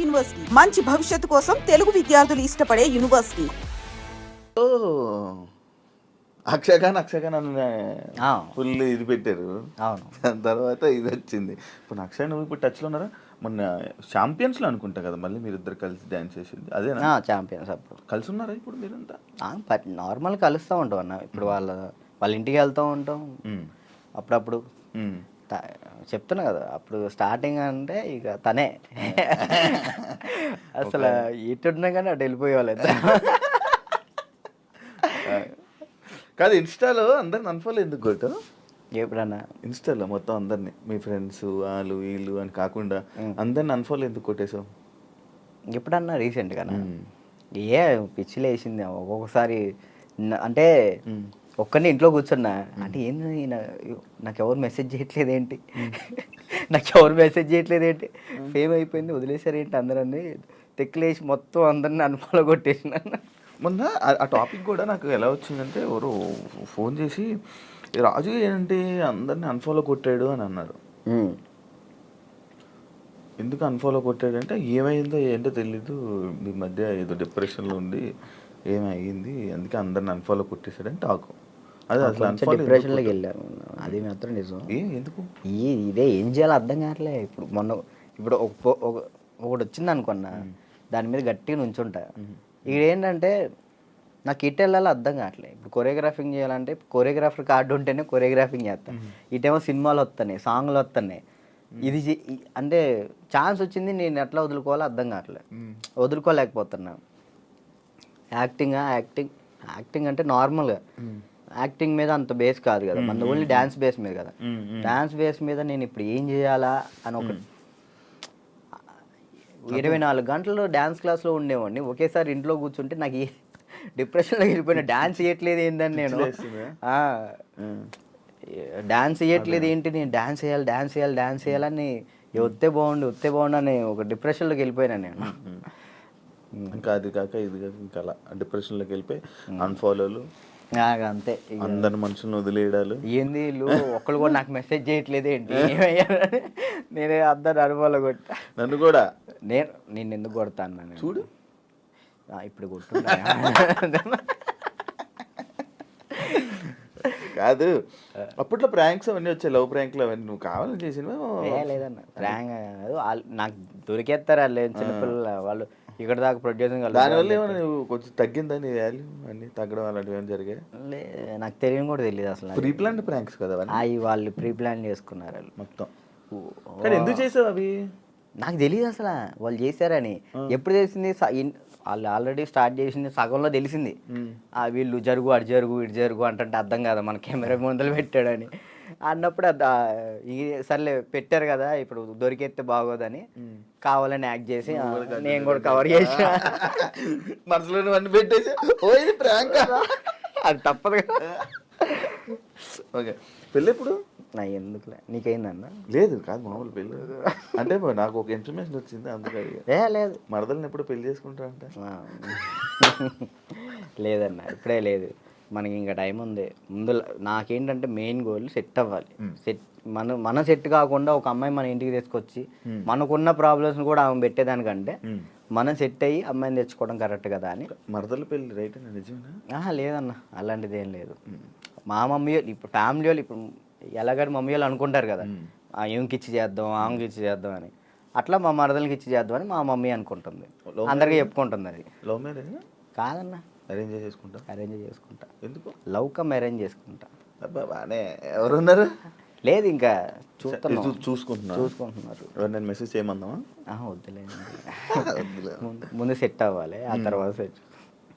University. మంచి భవిష్యత్తు కోసం తెలుగు విద్యార్థులు ఇష్టపడే యూనివర్సిటీ. అక్షయ్ ఖాన్ అని. ఫుల్ ఇది పెట్టారు. అవును. దాని తర్వాత ఇది వచ్చింది. ఇప్పుడు అక్షయ్ నువ్వు ఇప్పుడు టచ్లో ఉన్నారా? మొన్న ఛాంపియన్స్లో అనుకుంటా కదా మళ్ళీ మీరిద్దరు కలిసి డ్యాన్స్ చేసింది. అదేనా? ఛాంపియన్స్ అప్పుడు. కలిసి ఉన్నారా ఇప్పుడు మీరంతా? నార్మల్ కలుస్తూ ఉంటాం అన్న. ఇప్పుడు వాళ్ళ వాళ్ళ ఇంటికి వెళ్తూ ఉంటాం. అప్పుడప్పుడు. చెప్తున్నా కదా అప్పుడు స్టార్టింగ్ అంటే ఇక తనే. అసలు ఇటున్నా కానీ అటు వెళ్ళిపోయేవాళ్ళు కాదు ఇన్స్టాలో అందరిని అన్ఫాలో ఎందుకు కొట్టు ఎప్పుడన్నా. ఇన్స్టాలో మొత్తం అందరిని మీ ఫ్రెండ్స్ వాళ్ళు వీళ్ళు అని కాకుండా అందరిని అన్ఫాలో ఎందుకు కొట్టేశావు? ఎప్పుడన్నా రీసెంట్గా. ఏ పిచ్చి లేచింది ఒక్కొక్కసారి అంటే ఒక్కరిని ఇంట్లో కూర్చున్నా. అంటే ఏంది నాకు ఎవరు మెసేజ్ చేయట్లేదు ఏంటి? నాకు ఎవరు మెసేజ్ చేయట్లేదు ఏంటి? ఫేమ్ అయిపోయింది వదిలేసారు ఏంటి అందరని తెక్కులేసి మొత్తం అందరిని అనుమానం కొట్టేసిన. మొన్న ఆ- టాపిక్ కూడా నాకు ఎలా వచ్చిందంటే ఎవరు ఫోన్ చేసి "ఈ రాజు ఏంటి అందరిని అన్ఫాలో కొట్టాడు అని అన్నారు. ఎందుకు అన్ఫాలో కొట్టాడంటే ఏమైందో ఏంటో తెలీదు మీ మధ్య ఏదో డిప్రెషన్లో ఉండి ఏమైంది అందుకే అందరిని అన్ఫాలో కొట్టేశాడని టాక్ డిప్రెషన్లోకి వెళ్ళాను అది మాత్రం నిజం. ఎందుకు? ఈ ఇదే ఏం చేయాలో అర్థం కావట్లే. ఇప్పుడు మొన్న ఇప్పుడు ఒక పో- ఒక ఒకటి వచ్చింది అనుకున్నా. దాని మీద గట్టిగా నుంచుంటా. ఇక్కడ ఏంటంటే నాకు ఇటు వెళ్ళాలో అర్థం కావట్లే. ఇప్పుడు కొరియోగ్రాఫింగ్ చేయాలంటే కొరియోగ్రాఫర్ కార్డు ఉంటేనే కొరియోగ్రాఫింగ్ చేస్తా. ఇటేమో సినిమాలు వస్తున్నాయి సాంగ్లు వస్తున్నాయి. ఇది అంటే ఛాన్స్ వచ్చింది నేను ఎట్లా వదులుకోవాలో అర్థం కావట్లే. వదులుకోలేకపోతున్నా. యాక్టింగ్ యాక్టింగ్ యాక్టింగ్ అంటే నార్మల్గా యాక్టింగ్ మీద అంత బేస్ కాదు కదా. మన ఓన్లీ డ్యాన్స్ బేస్ మీద కదా. డాన్స్ బేస్ మీద నేను ఇప్పుడు ఏం చేయాలా అని ఒక ఇరవై నాలుగు గంటలు డ్యాన్స్ క్లాస్లో ఉండేవాడిని. ఒకేసారి ఇంట్లో కూర్చుంటే నాకు డిప్రెషన్లో వెళ్ళిపోయిన డ్యాన్స్ చేయట్లేదు ఏందని నేను? డ్యాన్స్ చేయట్లేదు ఏంటి? నేను డ్యాన్స్ చేయాలి డ్యాన్స్ చేయాలి డ్యాన్స్ చేయాలని "ఏ వస్తే బాగుండు వస్తే బాగుండు అని ఒక డిప్రెషన్లోకి వెళ్ళిపోయినా నేను. ఇంకా అది కాక ఇది కాక ఇంకా అలా. డిప్రెషన్లోకి వెళ్ళిపోయి అన్ఫాలోలు నాకు అంతే ఇక అందరి మనుషులను వదిలేయడాలు. ఏంది వీళ్ళు? ఒక్కళ్ళు కూడా నాకు మెసేజ్ చేయట్లేదు ఏంటి? నేనే అందరు అనుభవాలు కొట్టా. నన్ను కూడా? నేను నేను ఎందుకు కొడతాను నేను చూడు. ఆ, ఇప్పుడు కొట్టున్నా కాదు. అప్పట్లో ప్రాంక్స్ అవన్నీ వచ్చాయి. లవ్ ప్రాంక్లు అవన్నీ. నువ్వు కావాలని చేసినవా? ఏ లేదన్న. ప్రాంక్ కాదు. వాళ్ళు నాకు దొరికేస్తారు వాళ్ళు. ఏం చిన్నపిల్లలు వాళ్ళు ఇక్కడ దాకా ప్రొడ్యూసింగ్ దానివల్ల ఏమైనా నువ్వు కొంచెం తగ్గిందా నీ వాల్యూ అన్ని తగ్గడం అలాంటివి ఏమైనా జరిగాయి? నాకు తెలియని కూడా తెలియదు అసలు ప్రీ ప్లాన్ ప్రాంక్స్ కదా అవి వాళ్ళు ప్రీ ప్లాన్ చేసుకున్నారు వాళ్ళు. మొత్తం. కానీ ఎందుకు చేసావు అవి? నాకు తెలియదు అసలు. వాళ్ళు చేశారని. ఎప్పుడు తెలిసింది? వాళ్ళు ఆల్రెడీ స్టార్ట్ చేసింది సగంలో తెలిసింది. ఆ వీళ్ళు జరుగు అటు జరుగు ఇటు జరుగు అంటే అర్థం కదా. మన కెమెరా ముందలు పెట్టాడని. అన్నప్పుడు ఈ సర్లే పెట్టారు కదా ఇప్పుడు దొరికెత్తే బాగోదని కావాలని యాక్ట్ చేసి నేను కూడా కవర్ చేసిన. మనసులో అన్ని పెట్టేసి ఓ ఇది ప్రాంక్. అది తప్పదు కదా. ఓకే. పెళ్ళి ఎప్పుడు? నా ఎందుకులే. నీకేందన్న లేదు కాదు మామూలు పెళ్ళి. అంటే నాకు ఒక ఇన్ఫర్మేషన్ వచ్చింది అందుకే. ఏ లేదు. మరదల్ని ఎప్పుడు పెళ్ళి చేసుకుంటారంట? ఆ. లేదన్న ఇప్పుడే లేదు. మనకి ఇంకా టైం ఉంది. ముందు నాకేంటంటే మెయిన్ గోల్ సెట్ అవ్వాలి. సెట్ మన మన సెట్ కాకుండా ఒక అమ్మాయి మన ఇంటికి తీసుకొచ్చి మనకున్న ప్రాబ్లమ్స్ కూడా ఆమె పెట్టేదానికంటే మనం సెట్ అయ్యి అమ్మాయిని తెచ్చుకోవడం కరెక్ట్ కదా అని. మరదల పెళ్ళి రైట్ నిజమేనా? ఆహా లేదన్న. అలాంటిది ఏం లేదు. మా మమ్మీ వాళ్ళు ఇప్పుడు ఫ్యామిలీ వాళ్ళు ఇప్పుడు ఎలాగని మమ్మీ వాళ్ళు అనుకుంటారు కదా. ఆ ఈమెకి ఇచ్చి చేద్దాం ఆమెకి ఇచ్చి చేద్దాం అని. అట్లా మా మరదలకి ఇచ్చి చేద్దాం అని మా మమ్మీ అనుకుంటుంది. అందరికీ చెప్పుకుంటుంది అది. కాదన్న. అరేంజ్ చేసుకుంటా. అరేంజ్ చేసుకుంటా. ఎందుకు? లవ్ కమ్ అరేంజ్ చేసుకుంటా బానే. ఎవరున్నారు? లేదు ఇంకా చూస్తున్నాం. చూసుకుంటున్నారు? ఎవరు నేను మెసేజ్ చేయమందామా? వద్దులే. ముందు- సెట్ అవ్వాలి ఆ తర్వాత సెట్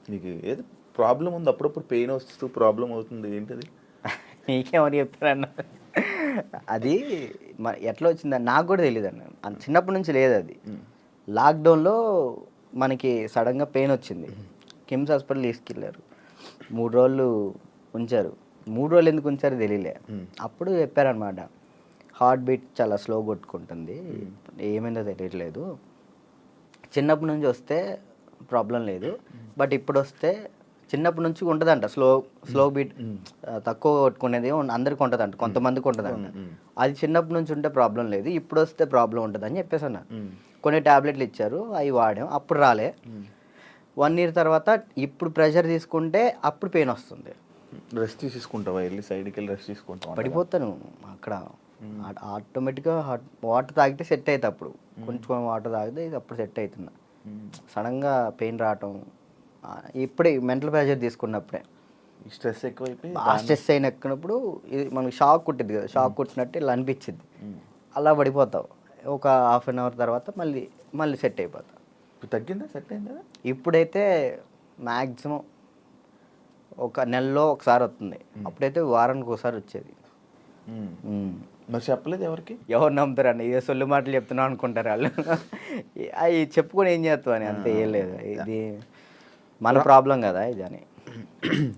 నీకు ఏదో ప్రాబ్లం ఉంది అప్పుడప్పుడు పెయిన్ వస్తూ ప్రాబ్లం అవుతుంది. ఏంటది? నీకెవరు చెప్పారన్న అది ఎట్లా వచ్చిందని నాకు కూడా తెలియదు అన్న. చిన్నప్పటి నుంచి లేదు అది. లాక్డౌన్లో మనకి సడన్గా పెయిన్ వచ్చింది. కిమ్స్ హాస్పిటల్ తీసుకెళ్ళారు. మూడు రోజులు ఉంచారు. మూడు రోజులు ఎందుకు ఉంచారో తెలియలే. అప్పుడు చెప్పారనమాట హార్ట్ బీట్ చాలా స్లో కొట్టుకుంటుంది. ఏమైందో తెలియట్లేదు. చిన్నప్పటి నుంచి వస్తే ప్రాబ్లం లేదు. బట్ ఇప్పుడు వస్తే చిన్నప్పటి నుంచి ఉంటుందంట. స్లో స్లో బీట్ తక్కువ కొట్టుకునేది అందరికి ఉంటుందంట. కొంతమందికి ఉంటుందంట. అది చిన్నప్పటి నుంచి ఉంటే ప్రాబ్లం లేదు. ఇప్పుడు వస్తే ప్రాబ్లం ఉంటుంది అని చెప్పేసి అన్నారు. కొన్ని టాబ్లెట్లు ఇచ్చారు. అవి వాడాం. అప్పుడు రాలే. వన్ ఇయర్ తర్వాత ఇప్పుడు ప్రెషర్ తీసుకుంటే అప్పుడు పెయిన్ వస్తుంది. రెస్ట్ తీసుకుంటావా? వెళ్ళి సైడ్కి వెళ్ళి రెస్ట్ తీసుకుంటావా? పడిపోతాను అక్కడ. ఆటోమేటిక్గా వాటర్ తాగితే సెట్ అవుతుంది అప్పుడు. కొంచెం వాటర్ తాగితే ఇది అప్పుడు సెట్ అవుతున్నా సడన్గా పెయిన్ రావటం ఇప్పుడే మెంటల్ ప్రెషర్ తీసుకున్నప్పుడే. స్ట్రెస్ ఎక్కువైపోయి ఆ స్ట్రెస్ అయిన ఎక్కినప్పుడు ఇది మనకి షాక్ కుట్టింది కదా. షాక్ కుట్టినట్టు ఇలా అనిపించింది అలా పడిపోతావు. ఒక హాఫ్ అన్ అవర్ తర్వాత మళ్ళీ మళ్ళీ సెట్ అయిపోతావు. ఇప్పుడు తగ్గిందా? సెట్ అయిందా ఇప్పుడైతే మ్యాక్సిమం ఒక నెలలో ఒకసారి వస్తుంది. అప్పుడైతే వారానికి ఒకసారి వచ్చేది. మరి చెప్పలేదు ఎవరికి? ఎవరు నమ్ముతారండి? ఏ సొల్లు మాటలు చెప్తున్నావు అనుకుంటారు వాళ్ళు. అవి చెప్పుకొని ఏం చేస్తావు అని అంతే ఏం లేదు. ఇది మన ప్రాబ్లం కదా ఇది అని.